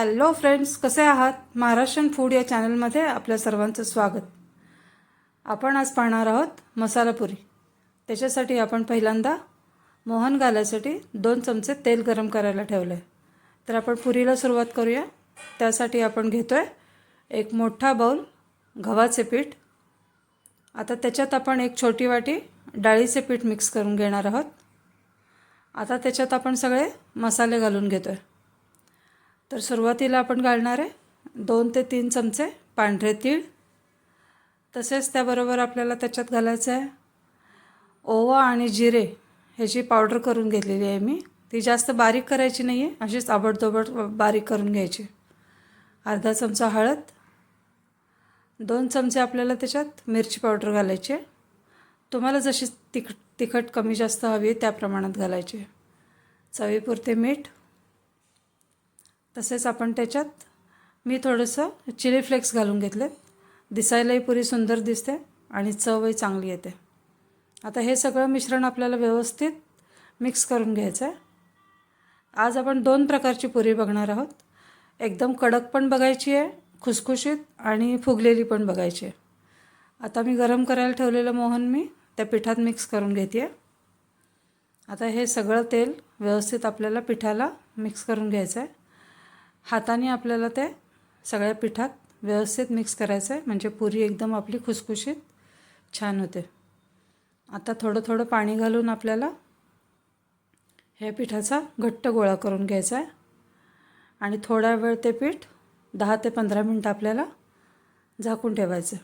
Hello friends कसे आहात? Maharashtrian food या चॅनलमध्ये आपल्या सर्वांचं स्वागत. आपण आज पाहणार आहोत मसाला पुरी. त्याच्यासाठी आपण पहिल्यांदा मोहन घालायसाठी दोन चमचे तेल गरम करायला ठेवलं आहे तर आपण पुरीला सुरुवात करूया. त्यासाठी आपण घेतो आहे एक मोठा बाऊल गव्हाचे पीठ. आता त्याच्यात आपण एक छोटी वाटी डाळीचे पीठ मिक्स करून घेणार आहोत. आता त्याच्यात आपण सगळे मसाले घालून घेतो आहे तर सुरुवातीला आपण घालणार आहे दोन ते तीन चमचे पांढरे तीळ. तसेच त्याबरोबर आपल्याला त्याच्यात घालायचं आहे ओवा आणि जिरे ह्याची पावडर करून घेतलेली आहे मी ती जास्त बारीक करायची नाही आहे अशीच आबडतोबड बारीक करून घ्यायची. अर्धा चमचा हळद दोन चमचे आपल्याला त्याच्यात मिरची पावडर घालायची आहे. तुम्हाला जशी तिख तिखट कमी जास्त हवी आहे त्या प्रमाणात घालायची चवीपुरते मीठ तसेच आपण त्याच्यात मी थोडंसं चिली फ्लेक्स घालून घेतले. दिसायलाही पुरी सुंदर दिसते आणि चवही चांगली येते. आता हे सगळं मिश्रण आपल्याला व्यवस्थित मिक्स करून घ्यायचं आहे. आज आपण दोन प्रकारची पुरी बघणार आहोत. एकदम कडक पण बघायची आहे खुसखुशीत आणि फुगलेली पण बघायची आहे. आता मी गरम करायला ठेवलेलं मोहन मी त्या पिठात मिक्स करून घेते आता हे सगळं तेल व्यवस्थित आपल्याला पिठाला मिक्स करून घ्यायचं आहे. हाताने आपल्याला ते सगळ्या पिठात व्यवस्थित मिक्स करायचं आहे म्हणजे पुरी एकदम आपली खुसखुशीत छान होते. आता थोडं थोडं पाणी घालून आपल्याला ह्या पिठाचा घट्ट गोळा करून घ्यायचा आहे आणि थोडा वेळ ते पीठ दहा ते पंधरा मिनटं आपल्याला झाकून ठेवायचं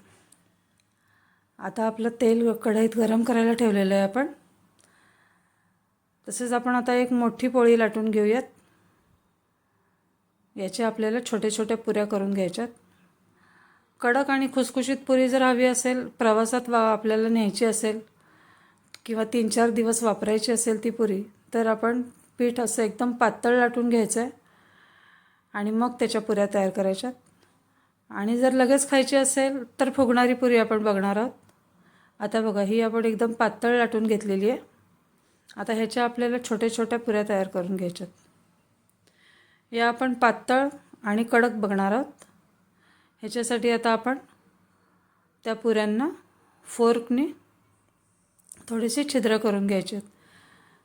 आता आपलं तेल कढईत गरम करायला ठेवलेलं आहे आपण. तसेच आपण आता एक मोठी पोळी लाटून घेऊयात. याच्या आपल्याला छोट्या छोट्या पुऱ्या करून घ्यायच्यात. कडक आणि खुसखुशीत पुरी जर हवी असेल प्रवासात वा आपल्याला न्यायची असेल किंवा तीन चार दिवस वापरायची असेल ती पुरी तर आपण पीठ असं एकदम पातळ लाटून घ्यायचं आहे आणि मग त्याच्या पुऱ्या तयार करायच्यात. आणि जर लगेच खायची असेल तर फुगणारी पुरी आपण बघणार आहोत. आता बघा ही आपण एकदम पातळ लाटून घेतलेली आहे. आता ह्याच्या आपल्याला छोट्या छोट्या पुऱ्या तयार करून घ्यायच्यात. या आपण पातळ आणि कडक बघणार आहोत. ह्याच्यासाठी आता आपण त्या पुऱ्यांना फोर्कने थोडेसे छिद्र करून घ्यायचे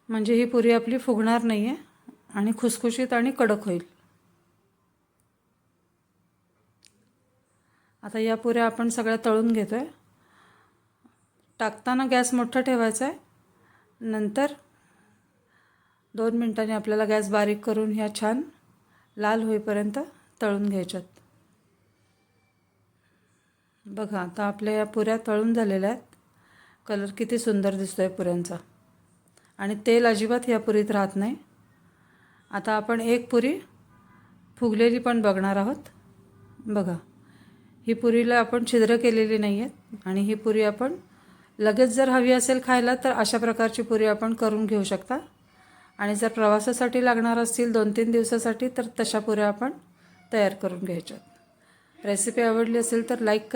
म्हणजे ही पुरी आपली फुगणार नाही आहे आणि खुसखुशीत आणि कडक होईल. आता या पुऱ्या आपण सगळ्या तळून घेतो आहे टाकताना गॅस मोठा ठेवायचा आहे. नंतर दोन मिनटांनी आपल्याला गॅस बारीक करून ह्या छान लाल होईपर्यंत तळून घ्यायच्यात. बघा आता आपल्या या पुऱ्या तळून झालेल्या आहेत. कलर किती सुंदर दिसतो आहे पुऱ्यांचा. आणि तेल अजिबात या पुरीत राहत नाही. आता आपण एक पुरी फुगलेली पण बघणार आहोत. बघा ही पुरीला आपण छिद्र केलेली नाही आहेत आणि ही पुरी आपण लगेच जर हवी असेल खायला तर अशा प्रकारची पुरी आपण करून घेऊ शकता. आणि जर प्रवासासाठी लागणार असतील दोन तीन दिवसासाठी तर तशा पुऱ्या आपण तयार करून घ्यायच्यात. रेसिपी आवडली असेल तर लाईक करा